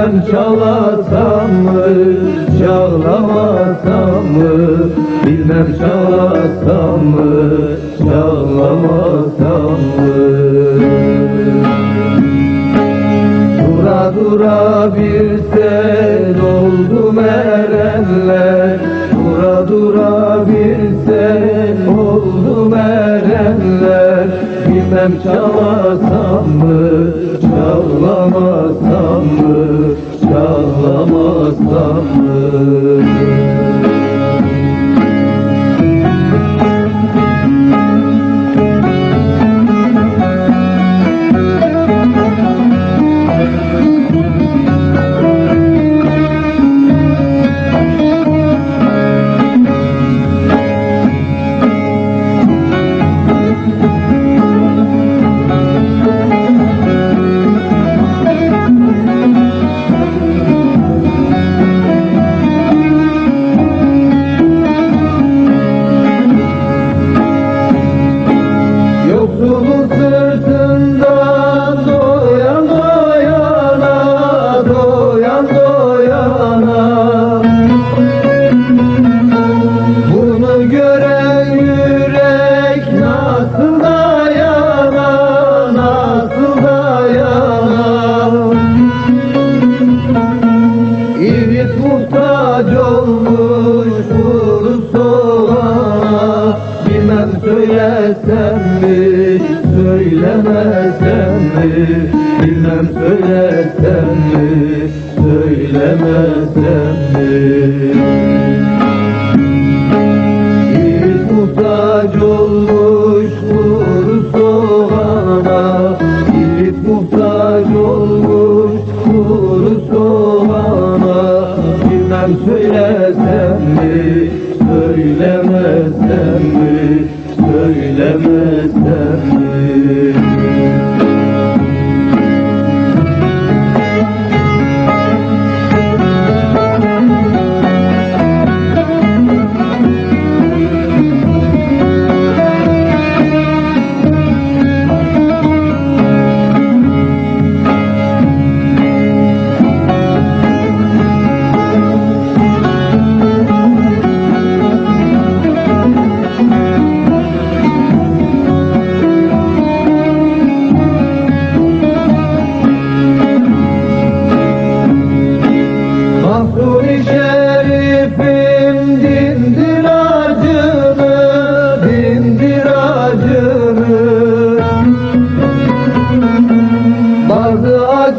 Bilmem çalasam mı Çağlamasam mı Bilmem çalasam mı Çağlamasam mı Dura dura bir sel oldu erenler. Dura dura bir sel oldu erenler. Bilmem çalasam mı, çağlamasam mı söylesem mi, söylemesem mi? Bilmem söylesem mi, söylemesem mi? İrit muhtaç olmuş kuru soğana İrit muhtaç olmuş kuru soğana Bilmem söylesem mi, söylemesem mi Söylemesem mi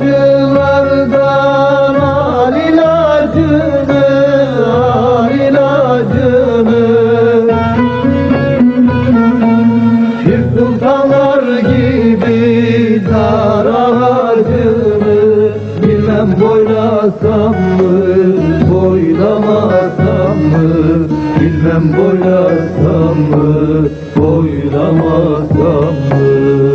acılardan al ilacını, al ilacını gibi dar Bilmem boylasam mı, boylamasam mı? Bilmem boylasam mı, boylamasam mı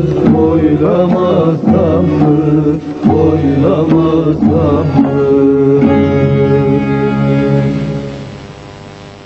mı, boylamasam mı? Boylamasam mı